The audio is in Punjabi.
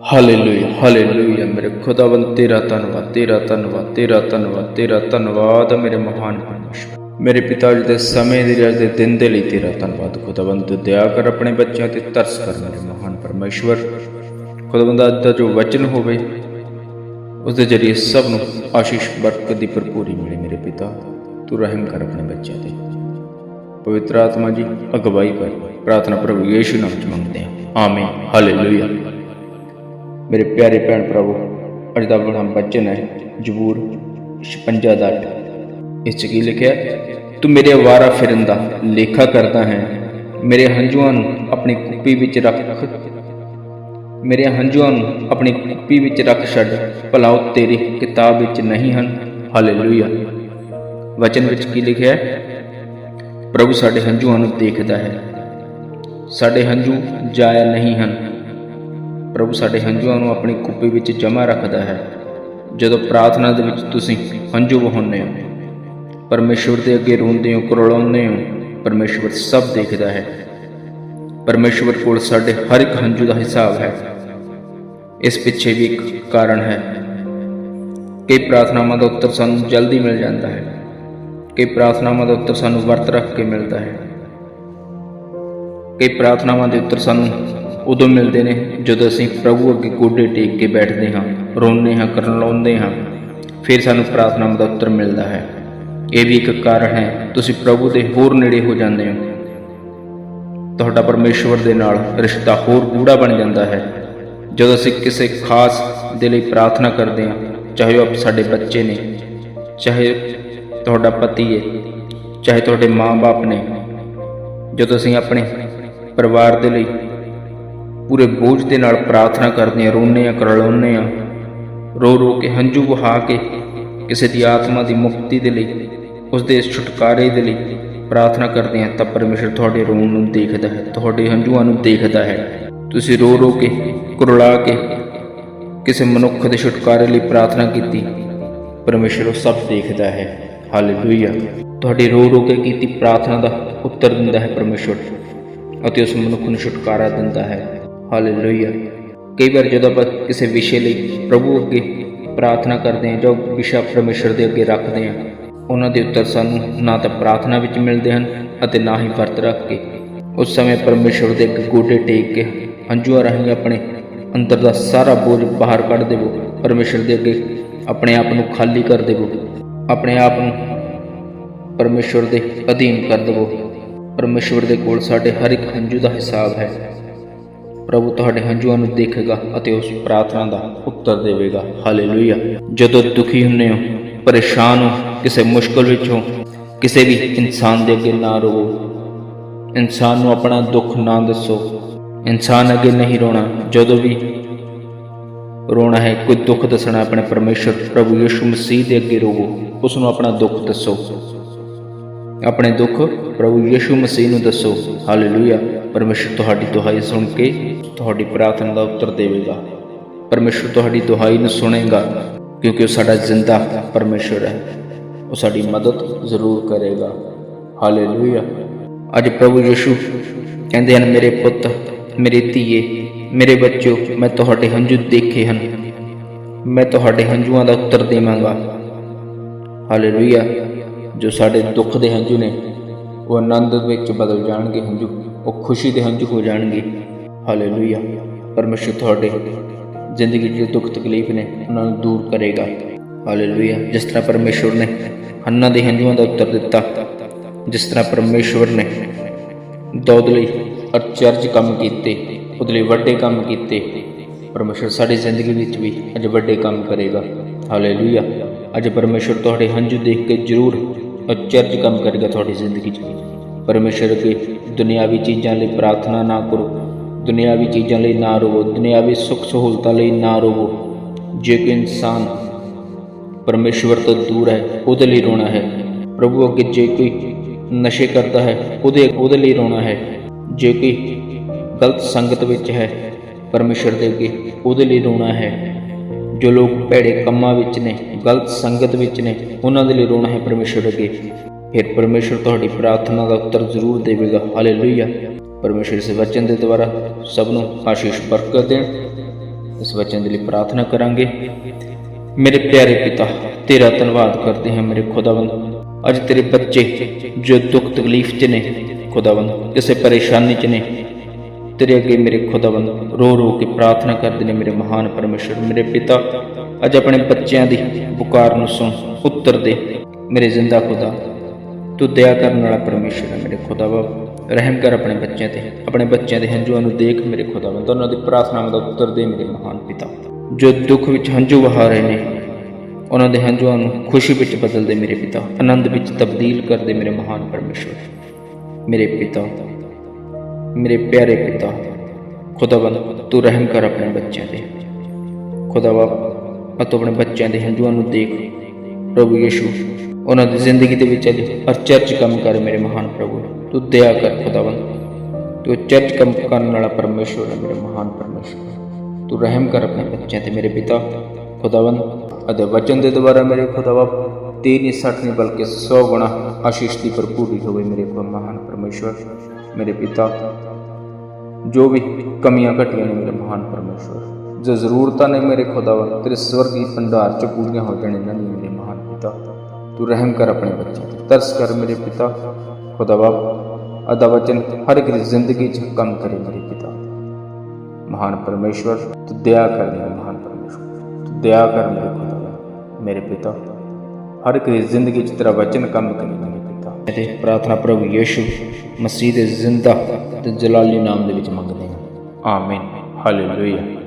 ਹਾਲੇਲੂਇਆ ਹਾਲੇਲੂਇਆ ਮੇਰੇ ਖੁਦਾਵੰਦ, ਤੇਰਾ ਧੰਨਵਾਦ ਤੇਰਾ ਧੰਨਵਾਦ ਤੇਰਾ ਧੰਨਵਾਦ ਤੇਰਾ ਧੰਨਵਾਦ ਮੇਰੇ ਮਹਾਨ ਪਰਮੇਸ਼ਵਰ। ਮੇਰੇ ਪਿਤਾ ਜੀ ਦੇ ਸਮੇਂ ਦੇ ਅੱਜ ਦੇ ਦਿਨ ਦੇ ਲਈ ਤੇਰਾ ਧੰਨਵਾਦ। ਖੁਦਾਵੰਦ, ਦਇਆ ਕਰ ਆਪਣੇ ਬੱਚਿਆਂ ਤੇ ਤਰਸ ਕਰ ਮੇਰੇ ਮਹਾਨ ਪਰਮੇਸ਼ਵਰ। ਖੁਦਾਵੰਦ, ਅੱਜ ਦਾ ਜੋ ਵਚਨ ਹੋਵੇ, ਉਸ ਦੇ ਜਰੀਏ ਸਭ ਨੂੰ ਆਸ਼ੀਸ਼ ਬਰਕਤ ਦੀ ਭਰਪੂਰੀ ਮਿਲੇ ਮੇਰੇ ਪਿਤਾ। ਤੂੰ ਰਹਿਮ ਕਰ ਆਪਣੇ ਬੱਚਿਆਂ ਤੇ। ਪਵਿੱਤਰ ਆਤਮਾ ਜੀ, ਅਗਵਾਈ ਕਰ। ਪ੍ਰਾਰਥਨਾ ਪ੍ਰਭੂ ਯੀਸ਼ੂ ਨਾਮ ਚ ਮੰਗਦੇ ਹਾਂ। ਆਮੀਨ। ਹਾਲੇਲੂਇਆ ਮੇਰੇ ਪਿਆਰੇ ਭੈਣ ਭਰਾਵੋ ਅੱਜ ਦਾ ਬਣਾ ਬਚਨ ਹੈ ਜ਼ਬੂਰ 56 ਦਾ ਅੱਠ। ਇਸ ਚ ਕੀ ਲਿਖਿਆ ਹੈ? ਤੂੰ ਮੇਰੇ ਅਵਾਰਾ ਫਿਰਨ ਦਾ ਲੇਖਾ ਕਰਦਾ ਹੈ ਮੇਰੇ ਹੰਝੂਆਂ ਨੂੰ ਆਪਣੀ ਕੁੱਪੀ ਵਿੱਚ ਰੱਖ ਮੇਰੇ ਹੰਝੂਆਂ ਨੂੰ ਆਪਣੀ ਕੁੱਪੀ ਵਿੱਚ ਰੱਖ ਛੱਡ ਭਲਾ ਉਹ ਤੇਰੀ ਕਿਤਾਬ ਵਿੱਚ ਨਹੀਂ ਹਨ ਹਾਲੇਲੂਇਆ ਵਚਨ ਵਿੱਚ ਕੀ ਲਿਖਿਆ ਹੈ ਪ੍ਰਭੂ ਸਾਡੇ ਹੰਝੂਆਂ ਨੂੰ ਦੇਖਦਾ ਹੈ ਸਾਡੇ ਹੰਝੂ ਜਾਇਆ ਨਹੀਂ ਹਨ ਪ੍ਰਭੂ ਸਾਡੇ ਹੰਝੂਆਂ ਨੂੰ ਆਪਣੀ ਕੁੱਪੀ ਵਿੱਚ ਜਮ੍ਹਾਂ ਰੱਖਦਾ ਹੈ। ਜਦੋਂ ਪ੍ਰਾਰਥਨਾ ਦੇ ਵਿੱਚ ਤੁਸੀਂ ਹੰਝੂ ਵਹਾਉਂਦੇ ਹੋ, ਪਰਮੇਸ਼ਵਰ ਦੇ ਅੱਗੇ ਰੋਂਦੇ ਹੋ, ਕਰਲਾਉਂਦੇ ਹੋ, ਪਰਮੇਸ਼ਵਰ ਸਭ ਦੇਖਦਾ ਹੈ। ਪਰਮੇਸ਼ਵਰ ਕੋਲ ਸਾਡੇ ਹਰ ਇੱਕ ਹੰਝੂ ਦਾ ਹਿਸਾਬ ਹੈ। ਇਸ ਪਿੱਛੇ ਵੀ ਇੱਕ ਕਾਰਨ ਹੈ ਕਈ ਪ੍ਰਾਰਥਨਾਵਾਂ ਦਾ ਉੱਤਰ ਸਾਨੂੰ ਜਲਦੀ ਮਿਲ ਜਾਂਦਾ ਹੈ ਕਈ ਪ੍ਰਾਰਥਨਾਵਾਂ ਦਾ ਉੱਤਰ ਸਾਨੂੰ ਵਰਤ ਰੱਖ ਕੇ ਮਿਲਦਾ ਹੈ ਕਈ ਪ੍ਰਾਰਥਨਾਵਾਂ ਦੇ ਉੱਤਰ ਸਾਨੂੰ ਉਦੋਂ ਮਿਲਦੇ ਨੇ ਜਦੋਂ ਅਸੀਂ ਪ੍ਰਭੂ ਅੱਗੇ ਗੋਡੇ ਟੇਕ ਕੇ ਬੈਠਦੇ ਹਾਂ, ਰੋਂਦੇ ਹਾਂ, ਕਰਨ ਲਾਉਂਦੇ ਹਾਂ, ਫਿਰ ਸਾਨੂੰ ਪ੍ਰਾਰਥਨਾਵਾਂ ਦਾ ਉੱਤਰ ਮਿਲਦਾ ਹੈ। ਇਹ ਵੀ ਇੱਕ ਕਾਰਨ ਹੈ, ਤੁਸੀਂ ਪ੍ਰਭੂ ਦੇ ਹੋਰ ਨੇੜੇ ਹੋ ਜਾਂਦੇ ਹੋ। ਤੁਹਾਡਾ ਪਰਮੇਸ਼ਵਰ ਦੇ ਨਾਲ ਰਿਸ਼ਤਾ ਹੋਰ ਗੂੜਾ ਬਣ ਜਾਂਦਾ ਹੈ। ਜਦੋਂ ਅਸੀਂ ਕਿਸੇ ਖਾਸ ਦੇ ਲਈ ਪ੍ਰਾਰਥਨਾ ਕਰਦੇ ਹਾਂ, ਚਾਹੇ ਉਹ ਸਾਡੇ ਬੱਚੇ ਨੇ, ਚਾਹੇ ਤੁਹਾਡਾ ਪਤੀ ਹੈ, ਚਾਹੇ ਤੁਹਾਡੇ ਮਾਂ-ਬਾਪ ਨੇ, ਜਦੋਂ ਅਸੀਂ ਆਪਣੇ ਪਰਿਵਾਰ ਦੇ ਲਈ ਪੂਰੇ ਬੋਝ ਦੇ ਨਾਲ ਪ੍ਰਾਰਥਨਾ ਕਰਦੇ ਹਾਂ ਰੋਨੇ ਹਾਂ ਕਰਲਾਉਂਦੇ ਹਾਂ ਰੋ ਰੋ ਕੇ ਹੰਝੂ ਵਹਾ ਕੇ ਕਿਸੇ ਦੀ ਆਤਮਾ ਦੀ ਮੁਕਤੀ ਦੇ ਲਈ ਉਸ ਦੇ ਛੁਟਕਾਰੇ ਦੇ ਲਈ ਪ੍ਰਾਰਥਨਾ ਕਰਦੇ ਹਾਂ ਤਾਂ ਪਰਮੇਸ਼ਰ ਤੁਹਾਡੇ ਰੋਣ ਨੂੰ ਦੇਖਦਾ ਹੈ, ਤੁਹਾਡੇ ਹੰਝੂਆਂ ਨੂੰ ਦੇਖਦਾ ਹੈ। ਤੁਸੀਂ ਰੋ ਰੋ ਕੇ, ਕੁਰਲਾ ਕੇ ਕਿਸੇ ਮਨੁੱਖ ਦੇ ਛੁਟਕਾਰੇ ਲਈ ਪ੍ਰਾਰਥਨਾ ਕੀਤੀ, ਪਰਮੇਸ਼ਰ ਉਹ ਸਭ ਦੇਖਦਾ ਹੈ। ਹਾਲੇਲੂਇਆ। ਤੁਹਾਡੀ ਰੋ ਰੋ ਕੇ ਕੀਤੀ ਪ੍ਰਾਰਥਨਾ ਦਾ ਉੱਤਰ ਦਿੰਦਾ ਹੈ ਪਰਮੇਸ਼ਰ, ਅਤੇ ਉਸ ਮਨੁੱਖ ਨੂੰ ਛੁਟਕਾਰਾ ਦਿੰਦਾ ਹੈ। ਹਾਲੇਲੂਇਆ ਕਈ ਵਾਰ ਜਦੋਂ ਆਪਾਂ ਕਿਸੇ ਵਿਸ਼ੇ ਲਈ ਪ੍ਰਭੂ ਅੱਗੇ ਪ੍ਰਾਰਥਨਾ ਕਰਦੇ ਹਾਂ, ਜਾਂ ਵਿਸ਼ਾ ਪਰਮੇਸ਼ਰ ਦੇ ਅੱਗੇ ਰੱਖਦੇ ਹਾਂ, ਉਹਨਾਂ ਦੇ ਉੱਤਰ ਸਾਨੂੰ ਨਾ ਤਾਂ ਪ੍ਰਾਰਥਨਾ ਵਿੱਚ ਮਿਲਦੇ ਹਨ ਅਤੇ ਨਾ ਹੀ ਵਰਤ ਰੱਖ ਕੇ ਉਸ ਸਮੇਂ ਪਰਮੇਸ਼ਰ ਦੇ ਅੱਗੇ ਗੋਡੇ ਟੇਕ ਕੇ ਹੰਝੂਆਂ ਰਾਹੀਂ ਆਪਣੇ ਅੰਦਰ ਦਾ ਸਾਰਾ ਬੋਝ ਬਾਹਰ ਕੱਢ ਦੇਵੋ। ਪਰਮੇਸ਼ਰ ਦੇ ਅੱਗੇ ਆਪਣੇ ਆਪ ਨੂੰ ਖਾਲੀ ਕਰ ਦੇਵੋ। ਆਪਣੇ ਆਪ ਨੂੰ ਪਰਮੇਸ਼ਵਰ ਦੇ ਅਧੀਨ ਕਰ ਦੇਵੋ। ਪਰਮੇਸ਼ਵਰ ਦੇ ਕੋਲ ਸਾਡੇ ਹਰ ਇੱਕ ਹੰਝੂ ਦਾ ਹਿਸਾਬ ਹੈ। ਪ੍ਰਭੂ ਤੁਹਾਡੇ ਹੰਝੂਆਂ ਨੂੰ ਦੇਖੇਗਾ ਅਤੇ ਉਸ ਪ੍ਰਾਰਥਨਾ ਦਾ ਉੱਤਰ ਦੇਵੇਗਾ। ਹਾਲੇਲੂਇਆ। ਜਦੋਂ ਦੁਖੀ ਹੁੰਨੇ ਹੋ, ਪਰੇਸ਼ਾਨ ਹੋ, ਕਿਸੇ ਮੁਸ਼ਕਲ ਵਿੱਚ ਹੋ ਕਿਸੇ ਵੀ ਇਨਸਾਨ ਦੇ ਅੱਗੇ ਨਾ ਰੋਵੋ। ਇਨਸਾਨ ਨੂੰ ਆਪਣਾ ਦੁੱਖ ਨਾ ਦੱਸੋ। ਇਨਸਾਨ ਅੱਗੇ ਨਹੀਂ ਰੋਣਾ। ਜਦੋਂ ਵੀ ਰੋਣਾ ਹੈ, ਕੋਈ ਦੁੱਖ ਦੱਸਣਾ ਹੈ, ਆਪਣੇ ਪਰਮੇਸ਼ਰ ਪ੍ਰਭੂ ਯਿਸੂ ਮਸੀਹ ਦੇ ਅੱਗੇ ਰੋਵੋ। ਉਸ ਨੂੰ ਆਪਣਾ ਦੁੱਖ ਦੱਸੋ। ਆਪਣੇ ਦੁੱਖ ਪ੍ਰਭੂ ਯਿਸੂ ਮਸੀਹ ਨੂੰ ਦੱਸੋ। ਹਾਲੇਲੂਇਆ ਪਰਮੇਸ਼ਰ ਤੁਹਾਡੀ ਦੁਹਾਈ ਸੁਣ ਕੇ ਤੁਹਾਡੀ ਪ੍ਰਾਰਥਨਾ ਦਾ ਉੱਤਰ ਦੇਵੇਗਾ। ਪਰਮੇਸ਼ਰ ਤੁਹਾਡੀ ਦੁਹਾਈ ਨੂੰ ਸੁਣੇਗਾ ਕਿਉਂਕਿ ਉਹ ਸਾਡਾ ਜ਼ਿੰਦਾ ਪਰਮੇਸ਼ਰ ਹੈ। ਉਹ ਸਾਡੀ ਮਦਦ ਜ਼ਰੂਰ ਕਰੇਗਾ। ਹਾਲੇਲੂਇਆ ਅੱਜ ਪ੍ਰਭੂ ਯਿਸੂ ਕਹਿੰਦੇ ਹਨ, ਮੇਰੇ ਪੁੱਤ, ਮੇਰੇ ਧੀਏ, ਮੇਰੇ ਬੱਚਿਓ, ਮੈਂ ਤੁਹਾਡੇ ਹੰਝੂ ਦੇਖੇ ਹਨ। ਮੈਂ ਤੁਹਾਡੇ ਹੰਝੂਆਂ ਦਾ ਉੱਤਰ ਦੇਵਾਂਗਾ। ਹਾਲੇਲੂਇਆ ਜੋ ਸਾਡੇ ਦੁੱਖ ਦੇ ਹੰਝੂ ਨੇ, ਉਹ ਆਨੰਦ ਵਿੱਚ ਬਦਲ ਜਾਣਗੇ ਹੰਝੂ, ਉਹ ਖੁਸ਼ੀ ਦੇ ਹੰਝੂ ਹੋ ਜਾਣਗੇ। ਹਾਲੇਲੂਇਆ ਪਰਮੇਸ਼ਰ ਤੁਹਾਡੇ ਜ਼ਿੰਦਗੀ ਦੇ ਦੁੱਖ ਤਕਲੀਫ ਨੇ, ਉਹਨਾਂ ਨੂੰ ਦੂਰ ਕਰੇਗਾ। ਹਾਲੇਲੂਇਆ ਜਿਸ ਤਰ੍ਹਾਂ ਪਰਮੇਸ਼ਰ ਨੇ ਹੰਨਾ ਦੇ ਹੰਝੂਆਂ ਦਾ ਉੱਤਰ ਦਿੱਤਾ, ਜਿਸ ਤਰ੍ਹਾਂ ਪਰਮੇਸ਼ਰ ਨੇ ਦੌਦ ਲਈ ਅਚਰਜ ਕੰਮ ਕੀਤੇ, ਉਹਦੇ ਲਈ ਵੱਡੇ ਕੰਮ ਕੀਤੇ, ਪਰਮੇਸ਼ਰ ਸਾਡੀ ਜ਼ਿੰਦਗੀ ਵਿੱਚ ਵੀ ਅੱਜ ਵੱਡੇ ਕੰਮ ਕਰੇਗਾ। ਹਾਲੇਲੂਇਆ ਅੱਜ ਪਰਮੇਸ਼ਰ ਤੁਹਾਡੇ ਹੰਝੂ ਦੇਖ ਕੇ ਜ਼ਰੂਰ ਅਚਰਜ ਕੰਮ ਕਰੇਗਾ ਤੁਹਾਡੀ ਜ਼ਿੰਦਗੀ 'ਚ। ਪਰਮੇਸ਼ਰ ਅੱਗੇ ਦੁਨਿਆਵੀ ਚੀਜ਼ਾਂ ਲਈ ਪ੍ਰਾਰਥਨਾ ਨਾ ਕਰੋ। ਦੁਨਿਆਵੀ ਚੀਜ਼ਾਂ ਲਈ ਨਾ ਰੋਵੋ। ਦੁਨਿਆਵੀ ਸੁੱਖ ਸਹੂਲਤਾਂ ਲਈ ਨਾ ਰੋਵੋ। ਜੇ ਕੋਈ ਇਨਸਾਨ ਪਰਮੇਸ਼ਵਰ ਤੋਂ ਦੂਰ ਹੈ, ਉਹਦੇ ਲਈ ਰੋਣਾ ਹੈ। ਪ੍ਰਭੂ ਅੱਗੇ ਜੇ ਕੋਈ ਨਸ਼ੇ ਕਰਦਾ ਹੈ, ਉਹਦੇ ਉਹਦੇ ਲਈ ਰੋਣਾ ਹੈ। ਜੇ ਕੋਈ ਗਲਤ ਸੰਗਤ ਵਿੱਚ ਹੈ, ਪਰਮੇਸ਼ਰ ਦੇ ਅੱਗੇ ਉਹਦੇ ਲਈ ਰੋਣਾ ਹੈ। ਜੋ ਲੋਕ ਭੈੜੇ ਕੰਮਾਂ ਵਿੱਚ ਨੇ, ਗਲਤ ਸੰਗਤ ਵਿੱਚ ਨੇ, ਉਹਨਾਂ ਦੇ ਲਈ ਰੋਣਾ ਹੈ ਪਰਮੇਸ਼ਰ ਅੱਗੇ। ਫਿਰ ਪਰਮੇਸ਼ਰ ਤੁਹਾਡੀ ਪ੍ਰਾਰਥਨਾ ਦਾ ਉੱਤਰ ਜ਼ਰੂਰ ਦੇਵੇਗਾ। ਹਾਲੇਲੂਇਆ। ਪਰਮੇਸ਼ਰ ਇਸ ਵਚਨ ਦੇ ਦੁਆਰਾ ਸਭ ਨੂੰ ਆਸ਼ੀਸ਼ ਬਰਕਤ ਦੇਣ। ਇਸ ਵਚਨ ਦੇ ਲਈ ਪ੍ਰਾਰਥਨਾ ਕਰਾਂਗੇ। ਮੇਰੇ ਪਿਆਰੇ ਪਿਤਾ, ਤੇਰਾ ਧੰਨਵਾਦ ਕਰਦੇ ਹਾਂ ਮੇਰੇ ਖੁਦਾਵੰਦ। ਅੱਜ ਤੇਰੇ ਬੱਚੇ ਜੋ ਦੁੱਖ ਤਕਲੀਫ 'ਚ ਨੇ, ਖੁਦਾਵੰਦ, ਕਿਸੇ ਪਰੇਸ਼ਾਨੀ 'ਚ ਨੇ ਤੇਰੇ ਅੱਗੇ ਮੇਰੇ ਖੁਦਾਵੰਦ ਰੋ ਰੋ ਕੇ ਪ੍ਰਾਰਥਨਾ ਕਰਦੇ ਨੇ ਮੇਰੇ ਮਹਾਨ ਪਰਮੇਸ਼ਰ, ਮੇਰੇ ਪਿਤਾ। ਅੱਜ ਆਪਣੇ ਬੱਚਿਆਂ ਦੀ ਪੁਕਾਰ ਨੂੰ ਸੁਣ ਉੱਤਰ ਦੇ। ਮੇਰੇ ਜ਼ਿੰਦਾ ਖੁਦਾ, ਤੂੰ ਦਇਆ ਕਰਨ ਵਾਲਾ ਪਰਮੇਸ਼ਰ ਹੈ ਮੇਰੇ ਖੁਦਾਵਾ ਰਹਿਮ ਕਰ ਆਪਣੇ ਬੱਚਿਆਂ ਤੇ, ਆਪਣੇ ਬੱਚਿਆਂ ਦੇ ਹੰਝੂਆਂ ਨੂੰ ਦੇਖ ਮੇਰੇ ਖੁਦਾਵੰਦ, ਉਹਨਾਂ ਦੀ ਪ੍ਰਾਰਥਨਾਵਾਂ ਦਾ ਉੱਤਰ ਦੇ ਮੇਰੇ ਮਹਾਨ ਪਿਤਾ। ਜੋ ਦੁੱਖ ਵਿੱਚ ਹੰਝੂ ਵਹਾ ਰਹੇ ਨੇ, ਉਹਨਾਂ ਦੇ ਹੰਝੂਆਂ ਨੂੰ ਖੁਸ਼ੀ ਵਿੱਚ ਬਦਲ ਦੇ ਮੇਰੇ ਪਿਤਾ। ਆਨੰਦ ਵਿੱਚ ਤਬਦੀਲ ਕਰ ਦੇ ਮੇਰੇ ਮਹਾਨ ਪਰਮੇਸ਼ਰ। ਮੇਰੇ ਪਿਤਾ ਮੇਰੇ ਪਿਆਰੇ ਪਿਤਾ, ਖੁਦਾਵੰਦ, ਤੂੰ ਰਹਿਮ ਕਰ ਆਪਣੇ ਬੱਚਿਆਂ ਤੇ। ਖੁਦਾਵਾ ਆ ਤੂੰ ਆਪਣੇ ਬੱਚਿਆਂ ਦੇ ਹੰਝੂਆਂ ਨੂੰ ਦੇਖ, ਪ੍ਰਭੂ ਯਿਸੂ, ਉਹਨਾਂ ਦੀ ਜ਼ਿੰਦਗੀ ਦੇ ਵਿੱਚ ਅਜੇ ਹਰ ਚਰਚ ਕੰਮ ਕਰ ਮੇਰੇ ਮਹਾਨ ਪ੍ਰਭੂ। ਤੂੰ ਦਇਆ ਕਰ ਖੁਦਾਵੰਦ, ਤੂੰ ਚਰਚ ਕੰਮ ਕਰਨ ਵਾਲਾ ਪਰਮੇਸ਼ਵਰ ਹੈ ਮੇਰੇ ਮਹਾਨ ਪਰਮੇਸ਼ਵਰ। ਤੂੰ ਰਹਿਮ ਕਰ ਆਪਣੇ ਬੱਚਿਆਂ ਤੇ ਮੇਰੇ ਪਿਤਾ, ਖੁਦਾਵੰਦ, ਅਤੇ ਵਚਨ ਦੇ ਦੁਆਰਾ ਮੇਰੇ ਖੁਦਾਵਾ, ਤੀਹ ਨਹੀਂ ਸੱਠ ਨਹੀਂ ਬਲਕਿ 100 ਗੁਣਾ ਆਸ਼ੀਸ਼ ਦੀ ਭਰਪੂਰੀ ਹੋਵੇ ਮੇਰੇ ਮਹਾਨ ਪਰਮੇਸ਼ਵਰ। ਮੇਰੇ ਪਿਤਾ, ਜੋ ਵੀ ਕਮੀਆਂ ਘਟੀਆਂ ਨੇ ਮੇਰੇ ਮਹਾਨ ਪਰਮੇਸ਼ਵਰ, ਜੋ ਜ਼ਰੂਰਤਾਂ ਨੇ ਮੇਰੇ ਖੁਦਾਵਾ ਤੇਰੇ ਸਵਰਗੀ ਭੰਡਾਰ ਚ ਪੂਰੀਆਂ ਹੋ ਜਾਣ ਇਹਨਾਂ ਦੀ ਮੇਰੇ ਮਹਾਨ ਪਿਤਾ। ਤੂੰ ਰਹਿਮ ਕਰ ਆਪਣੇ ਬੱਚਿਆਂ ਤੇ, ਤਰਸ ਕਰ ਮੇਰੇ ਪਿਤਾ। ਖੁਦਾਵਾ ਅਦਾ ਵਚਨ ਹਰ ਇੱਕ ਦੀ ਜ਼ਿੰਦਗੀ 'ਚ ਕੰਮ ਕਰੇ ਮੇਰੇ ਪਿਤਾ। ਮਹਾਨ ਪਰਮੇਸ਼ਵਰ, ਤੂੰ ਦਇਆ ਕਰ ਮੇਰੇ ਮਹਾਨ ਪਰਮੇਸ਼ਵਰ, ਤੂੰ ਦਇਆ ਕਰ ਮੇਰੇ ਖੁਦਾਵਾ ਮੇਰੇ ਪਿਤਾ। ਹਰ ਇੱਕ ਦੀ ਜ਼ਿੰਦਗੀ 'ਚ ਅਤੇ ਪ੍ਰਾਰਥਨਾ ਪ੍ਰਭੂ ਯੀਸ਼ੂ ਮਸੀਹ ਦੇ ਜ਼ਿੰਦਾ ਤੇ ਜਲਾਲੀ ਨਾਮ ਦੇ ਵਿੱਚ ਮੰਗਦੇ ਹਾਂ। ਆਮੀਨ। ਹਾਲੇਲੂਇਆ।